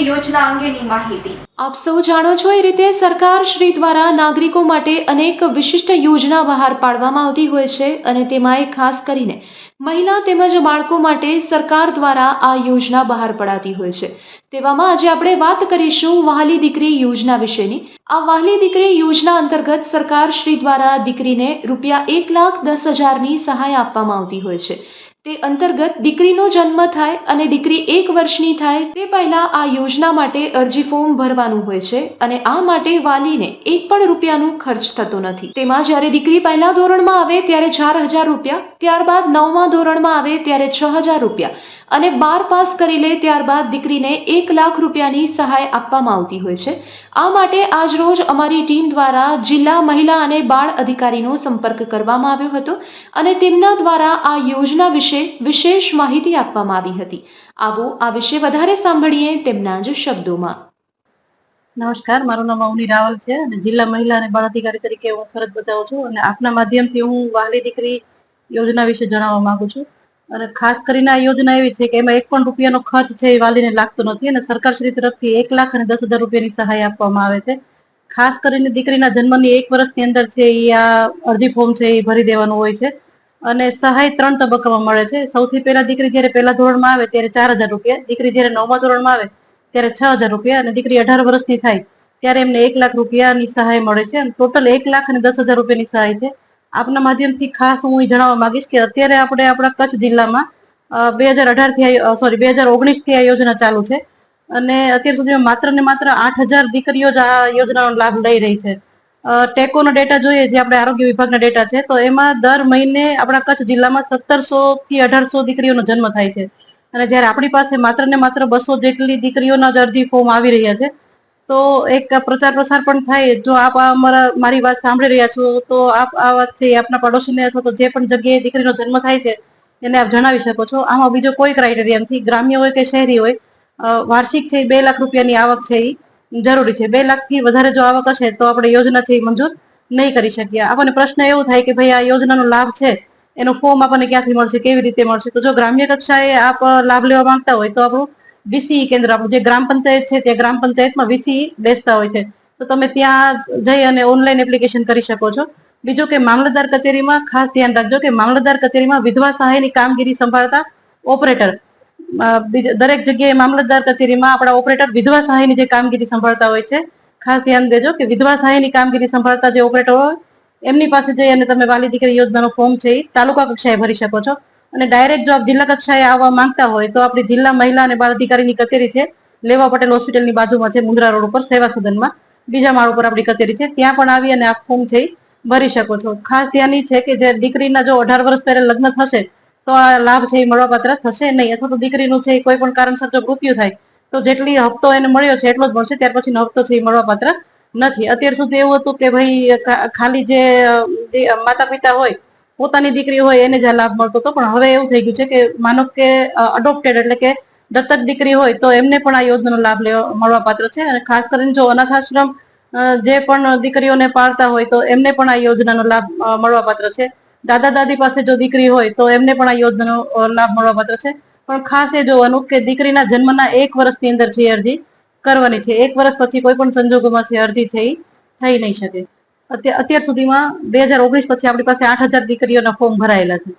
દીકરી યોજના અંગેની માહિતી. આપ સૌ જાણો છો એ રીતે સરકાર શ્રી દ્વારા નાગરિકો માટે અનેક વિશિષ્ટ યોજના બહાર પાડવામાં આવતી હોય છે અને તેમાં ખાસ કરીને મહિલા તેમજ બાળકો માટે સરકાર દ્વારા આ યોજના બહાર પડાતી હોય છે. તેવામાં આજે આપણે વાત કરીશું વહાલી દીકરી યોજના વિશેની. આ વહાલી દીકરી યોજના અંતર્ગત સરકાર શ્રી દ્વારા દીકરીને રૂપિયા એક લાખ દસ હજારની સહાય આપવામાં આવતી હોય છે. તે અંતર્ગત દીકરીનો જન્મ થાય અને દીકરી એક વર્ષની થાય, તે પહેલા આ યોજના માટે અરજી ફોર્મ ભરવાનું હોય છે અને આ માટે વાલીને એક પણ રૂપિયાનું ખર્ચ થતો નથી. તેમાં જ્યારે દીકરી પહેલા ધોરણમાં આવે ત્યારે ચાર હજાર રૂપિયા ત્યારબાદ નવમા ધોરણમાં આવે ત્યારે છ હજાર રૂપિયા અને બાર પાસ કરી લે ત્યારબાદ દીકરીને એક લાખ રૂપિયાની સહાય આપવામાં આવતી હોય છે. આ માટે આજરોજ અમારી ટીમ દ્વારા જિલ્લા મહિલા અને બાળ અધિકારીનો સંપર્ક કરવામાં આવ્યો હતો અને તેમના દ્વારા આ યોજના વિશે વિશેષ માહિતી આપવામાં આવી હતી. આવો આ વિશે વધારે સાંભળીએ તેમના જ શબ્દોમાં. નમસ્કાર, મારું નામ અવની રાવલ છે અને જિલ્લા મહિલા અને બાળ અધિકારી તરીકે હું ફરજ બજાવું છું અને આપના માધ્યમથી હું વાલી દીકરી યોજના વિશે જણાવવા માંગુ છું. અને ખાસ કરીને આ યોજના એવી છે કે એમાં એક પણ રૂપિયાનો ખર્ચ છે એ વાલીને લાગતો નથી અને સરકારશ્રી તરફથી એક લાખ અને દસ હજાર રૂપિયાની સહાય આપવામાં આવે છે. ખાસ કરીને દીકરીના જન્મની એક વર્ષની અંદર છે એ આ અરજી ફોર્મ છે એ ભરી દેવાનું હોય છે. અને સહાય ત્રણ તબક્કામાં મળે છે. સૌથી પહેલા દીકરી જ્યારે પહેલા ધોરણમાં આવે ત્યારે ચાર હજાર રૂપિયા. દીકરી જ્યારે નવમા ધોરણમાં આવે ત્યારે છ હજાર રૂપિયા અને દીકરી અઢાર વર્ષની થાય ત્યારે એમને એક લાખ રૂપિયાની સહાય મળે છે. અને ટોટલ એક લાખ અને દસ હજાર રૂપિયાની સહાય છે. આપના માધ્યમથી ખાસ હું જણાવવા માંગીશ કે અત્યારે આપણે આપણા કચ્છ જિલ્લામાં બે હજાર અઢારથી સોરી બે હજાર ઓગણીસથી આ યોજના ચાલુ છે. અને અત્યાર સુધીમાં માત્ર ને માત્ર આઠ હજાર દીકરીઓ જ આ યોજનાનો લાભ લઈ રહી છે. ટેકોનો ડેટા જોઈએ, જે આપણે આરોગ્ય વિભાગના ડેટા છે, તો એમાં દર મહિને આપણા કચ્છ જિલ્લામાં સત્તરસો થી અઢારસો દીકરીઓનો જન્મ થાય છે. અને જ્યારે આપણી પાસે માત્ર ને માત્ર બસો જેટલી દીકરીઓના જ અરજી ફોર્મ આવી રહ્યા છે તો એક પ્રચાર પ્રસાર પણ થાય. જો આપ અમારા, મારી વાત સાંભળી રહ્યા છો, તો આપ આ વાત છે આપના પડોશીને અથવા તો જે પણ જગ્યાએ દીકરીનો જન્મ થાય છે, એને આપ જણાવી શકો છો. આમાં બીજો કોઈ ક્રાઇટેરિયા નથી ગ્રામ્ય હોય કે શહેરી હોય વાર્ષિક છે બે લાખ રૂપિયાની આવક છે એ જરૂરી છે. બે લાખથી વધારે જો આવક હશે, તો આપણે યોજના છે એ મંજૂર નહીં કરી શકીએ. આપણને પ્રશ્ન એવો થાય કે ભાઈ આ યોજનાનો લાભ છે, એનો ફોર્મ આપણને ક્યાંથી મળશે, કેવી રીતે મળશે? તો જો ગ્રામ્ય કક્ષાએ આપ લાભ લેવા માંગતા હોય, તો આપણું વીસી કેન્દ્ર આપણું જે ગ્રામ પંચાયત છે તે ગ્રામ પંચાયતમાં વીસી બેસતા હોય છે. તો તમે ત્યાં જઈ અને ઓનલાઈન એપ્લિકેશન કરી શકો છો. બીજું કે મામલતદાર કચેરીમાં ખાસ ધ્યાન રાખજો કે મામલતદાર કચેરીમાં વિધવા સહાયની કામગીરી સંભાળતા ઓપરેટર. દરેક જગ્યાએ મામલતદાર કચેરીમાં આપણા ઓપરેટર વિધવા સહાયની જે કામગીરી સંભાળતા હોય છે, ખાસ ધ્યાન દેજો કે વિધવા સહાયની કામગીરી સંભાળતા જે ઓપરેટર હોય, એમની પાસે જઈ અને તમે વાલી દીકરી યોજનાનો ફોર્મ છે એ તાલુકા કક્ષાએ ભરી શકો છો. અને ડાયરેક્ટ જો આપ જિલ્લા કક્ષાએ આવવા માંગતા હોય તો આપણી જિલ્લા મહિલા અને બાળ અધિકારીની કચેરી છે. લેવા પટેલ હોસ્પિટલની બાજુમાં છે, મુંદ્રા રોડ ઉપર, સેવા સદનમાં. બીજા માળ ઉપર આપણી કચેરી છે. ત્યાં પણ આવી અને આ ફોર્મ છે ભરી શકો છો. ખાસ ધ્યાન છે કે જે દીકરીના જો અઢાર વર્ષ પહેલા લગ્ન થશે, તો આ લાભ છે એ મળવાપાત્ર થશે નહીં. અથવા તો દીકરીનું છે એ કોઈ પણ કારણસર જો મૃત્યુ થાય, તો જેટલી હપ્તો એને મળ્યો છે, એટલો જ મળશે. ત્યાર પછીનો હપ્તો છે એ મળવાપાત્ર નથી. અત્યાર સુધી એવું હતું કે ભાઈ ખાલી જે માતા પિતા હોય પોતાની દીકરી હોય એને જ લાભ મળતો હતો. પણ હવે એવું થઈ ગયું છે કે માનો કે અડોપ્ટેડ એટલે કે દત્તક દીકરી હોય તો એમને પણ આ યોજનાનો લાભ લેવા મળવાપાત્ર છે. અને ખાસ કરીને જો અનાથ આશ્રમ જે પણ દીકરીઓને પાળતા હોય તો એમને પણ આ યોજનાનો લાભ મળવાપાત્ર છે. દાદા દાદી પાસે જો દીકરી હોય તો એમને પણ આ યોજનાનો લાભ મળવાપાત્ર છે. પણ ખાસ એ જોવાનું કે દીકરીના જન્મના એક વર્ષની અંદર છે અરજી કરવાની છે, એક વર્ષ પછી કોઈ પણ સંજોગોમાં છે અરજી છે એ થઈ નહીં શકે. અત્યાર સુધીમાં બે હજાર ઓગણીસ પછી આપણી પાસે આઠ હજાર દીકરીઓના ફોર્મ ભરાયેલા છે.